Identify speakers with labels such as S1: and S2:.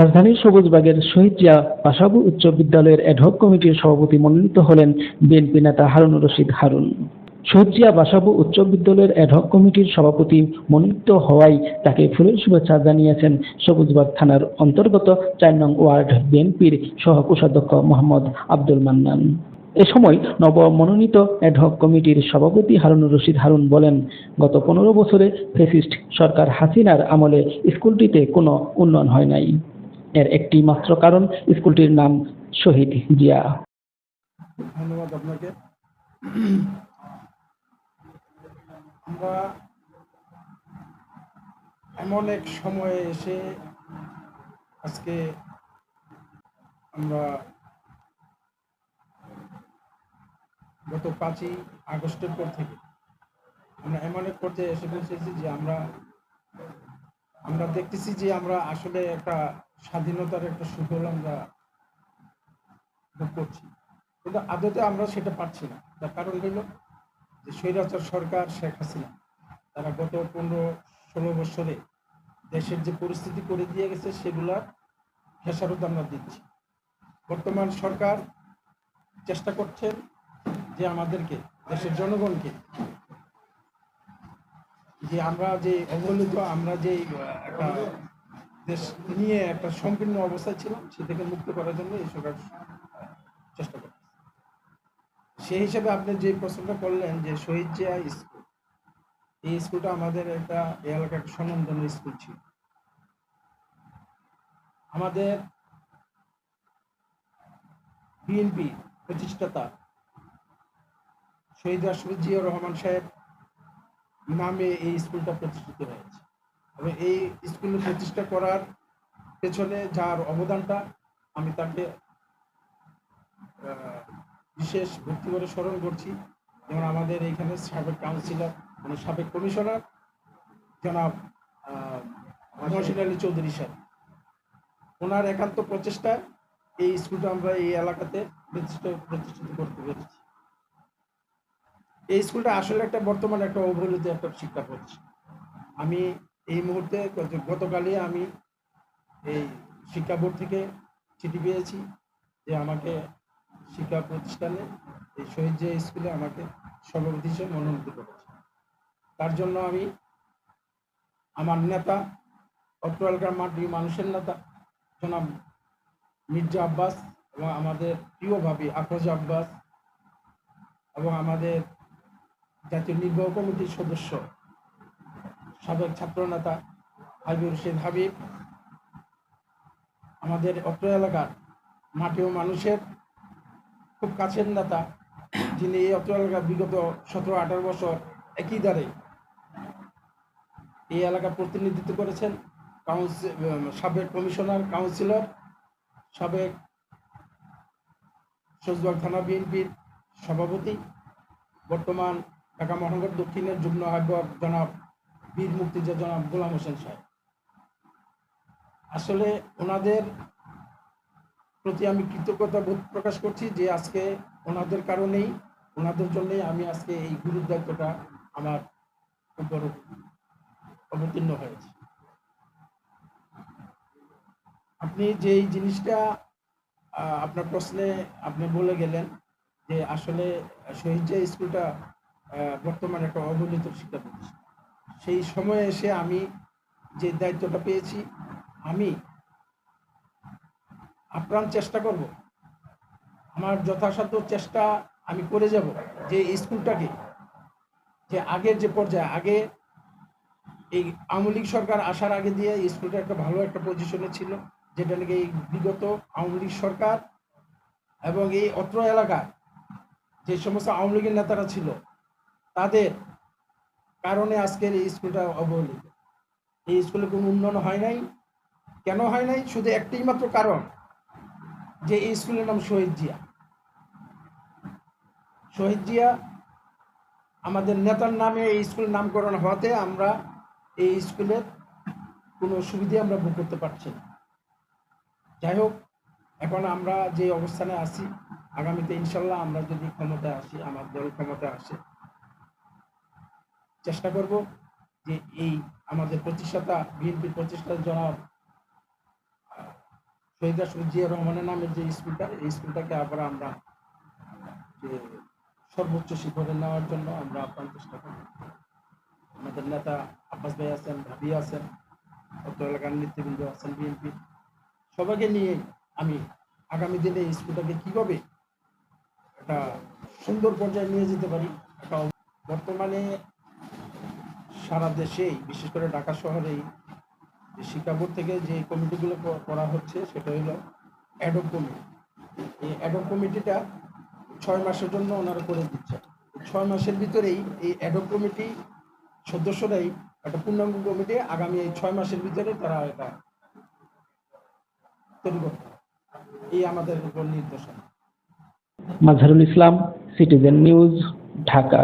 S1: রাজধানীর সবুজবাগের শহীদ জিয়া বাসাবু উচ্চ বিদ্যালয়ের অ্যাডহক কমিটির সভাপতি মনোনীত হলেন বিএনপি নেতা হারুন রশিদ হারুন। শহীদ জিয়া বাসাবু উচ্চ বিদ্যালয়ের অ্যাডহক কমিটির সভাপতি মনোনীত হওয়ায় তাকে ফুলের শুভেচ্ছা জানিয়েছেন সবুজবাগ থানার অন্তর্গত চার নং ওয়ার্ড বিএনপির সহ কোষাধ্যক্ষ মোহাম্মদ আব্দুল মান্নান। এ সময় নব মনোনীত অ্যাডহক কমিটির সভাপতি হারুন রশিদ হারুন বলেন, গত পনেরো বছরে ফেসিস্ট সরকার হাসিনার আমলে স্কুলটিতে কোনো উন্নয়ন হয় নাই। এর একটি মাত্র কারণ, স্কুলটির নাম শহীদ জিয়া।
S2: ধন্যবাদ আপনাকে। আমরা এমন এক সময়ে এসে আজকে আমরা গত পাঁচই আগস্টের পর থেকে আমরা এমন এক পর্যায়ে এসে পৌঁছেছি যে আমরা আমরা দেখতেছি যে আমরা আসলে একটা স্বাধীনতার একটা সুফল আমরা ভোগ করছি। কিন্তু আদতে আমরা সেটা পাচ্ছি না। তার কারণ হইল যে স্বৈরাচার সরকার শেখ হাসিনা, তারা গত পনেরো ষোলো বছরে দেশের যে পরিস্থিতি করে দিয়ে গেছে, সেগুলার খেসারত আমরা দিচ্ছি। বর্তমান সরকার চেষ্টা করছেন যে আমাদেরকে, দেশের জনগণকে যে আমরা যে অবহেলিত, আমরা যে একটা দেশ নিয়ে একটা সংকীর্ণ অবস্থায় ছিলাম সে থেকে মুক্ত করার জন্য এই সরকার চেষ্টা করছে। সেই হিসাবে আপনি যে প্রশ্নটা করলেন যে শহীদ জিয়া স্কুল, এই স্কুলটা আমাদের একটা এলাকার স্বনামধন্য স্কুল ছিল। আমাদের বিএনপি প্রতিষ্ঠাতা শহীদ রাষ্ট্রপতি জিয়া রহমান সাহেব নামে এই স্কুলটা প্রতিষ্ঠিত হয়েছে। এবং এই স্কুল প্রতিষ্ঠা করার পেছনে যার অবদানটা আমি তাকে বিশেষ ভক্তি করে স্মরণ করছি। যেমন আমাদের এইখানে সাবেক কাউন্সিলর মানে সাবেক কমিশনার জনাব মহসিন আলী চৌধুরী সাহেব। ওনার একান্ত প্রচেষ্টায় এই স্কুলটা আমরা এই এলাকাতে প্রতিষ্ঠিত করতে পেরেছি। এই স্কুলটা আসলে একটা বর্তমানে একটা অবহেলিত একটা শিক্ষা প্রতিষ্ঠান। আমি এই মুহূর্তে গতকালই আমি এই শিক্ষা বোর্ড থেকে চিঠি পেয়েছি যে আমাকে শিক্ষা প্রতিষ্ঠানে এই শহীদ জিয়া স্কুলে আমাকে সভাপতি হিসেবে মনোনীত করেছে। তার জন্য আমি আমার নেতা অত্র এলাকার মাটি মানুষের নেতা, জনাব মির্জা আব্বাস এবং আমাদের প্রিয় ভাবি আফরোজ আব্বাস এবং আমাদের জাতীয় নির্বাহ কমিটির সদস্য, সাবেক ছাত্রনেতা হাবিবুর রশিদ হাবিব। আমাদের অত্র এলাকার মাটি ও মানুষের। খুব কাছের নেতা, যিনি এই অত্র এলাকার বিগত সতেরো, আঠারো বছর একই দ্বারে এই এলাকার প্রতিনিধিত্ব করেছেন। কাউন্সিল সাবেক কমিশনার কাউন্সিলর সাবেক সজবাগ থানা বিএনপির সভাপতি, বর্তমান ঢাকা মহানগর দক্ষিণের যুগ্ম আহ্বায়ক জনাব বীর মুক্তিযোদ্ধা জনাব গোলাম হোসেন সাহেব। আসলে ওনাদের প্রতি আমি কৃতজ্ঞতা বোধ প্রকাশ করছি যে আজকে ওনাদের কারণেই ওনাদের জন্যই আমি আজকে এই গুরুর দায়িত্বটা আমার উপর অবতীর্ণ হয়েছে। আপনি যেই জিনিসটা আহ, আপনার প্রশ্নে আপনি বলে গেলেন যে আসলে শহীদ যে স্কুলটা বর্তমানে একটা অবহেলিত শিক্ষা প্রতিষ্ঠান। সেই সময়ে এসে আমি যে দায়িত্বটা পেয়েছি, আমি আপ্রাণ চেষ্টা করব। আমার যথাসাধ্য চেষ্টা আমি করে যাব যে স্কুলটাকে, যে আগের যে পর্যায়ে, আগে এই আওয়ামী লীগ সরকার আসার আগে দিয়ে স্কুলটা একটা ভালো একটা পজিশনে ছিল, যেটা নাকি এই বিগত আওয়ামী লীগ সরকার এবং এই অত্র এলাকার যে সমস্ত আওয়ামী লীগের নেতারা ছিল তাদের কারণে আজকের এই স্কুলটা অবহেলিত। এই স্কুলে কোনো উন্নয়ন হয় নাই। কেন হয় নাই? শুধু একটাই মাত্র কারণ, যে এই স্কুলের নাম শহীদ জিয়া। শহীদ জিয়া আমাদের নেতার নামে এই স্কুলের নামকরণ হওয়াতে আমরা এই স্কুলের কোনো সুবিধে আমরা ভোগ করতে পারছি না। যাই হোক, এখন আমরা যে অবস্থানে আছি, আগামীতে ইনশাল্লাহ আমরা যদি ক্ষমতায় আসি, আমার দল ক্ষমতায় আসে চেষ্টা করব যে এই আমাদের প্রতিষ্ঠাতা বিএনপির প্রতিষ্ঠাতা জনাব শহীদ রাষ্ট্রপতি জিয়া রহমানের নামের যে স্কুলটা, এই স্কুলটাকে আবার আমরা সর্বোচ্চ শিখরে নেওয়ার জন্য আমরা আপ্রাণ চেষ্টা করি আমাদের নেতা আব্বাস ভাই আছেন, ভাবি আছেন অত এলাকার নেতৃবৃন্দ আছেন, বিএনপি। সবাইকে নিয়ে আমি আগামী দিনে এই স্কুলটাকে কীভাবে একটা সুন্দর পর্যায়ে নিয়ে যেতে পারি, একটা বর্তমানে সারা দেশেই, বিশেষ করে ঢাকা শহরেই বোর্ড থেকে যে কমিটিগুলো করা হচ্ছে, সেটা হলো অ্যাডক কমিটি। এই অ্যাডক কমিটিটা ছয় মাসের জন্য ওনারা করে দিচ্ছে। ছয় মাসের ভিতরেই এই অ্যাডক কমিটি সদস্যরাই একটা পূর্ণাঙ্গ কমিটি আগামী এই ছয় মাসের ভিতরে তারা এটা তৈরি করতে এই আমাদের উপর নির্দেশনা।
S1: Mazharul Islam, citizen news, Dhaka.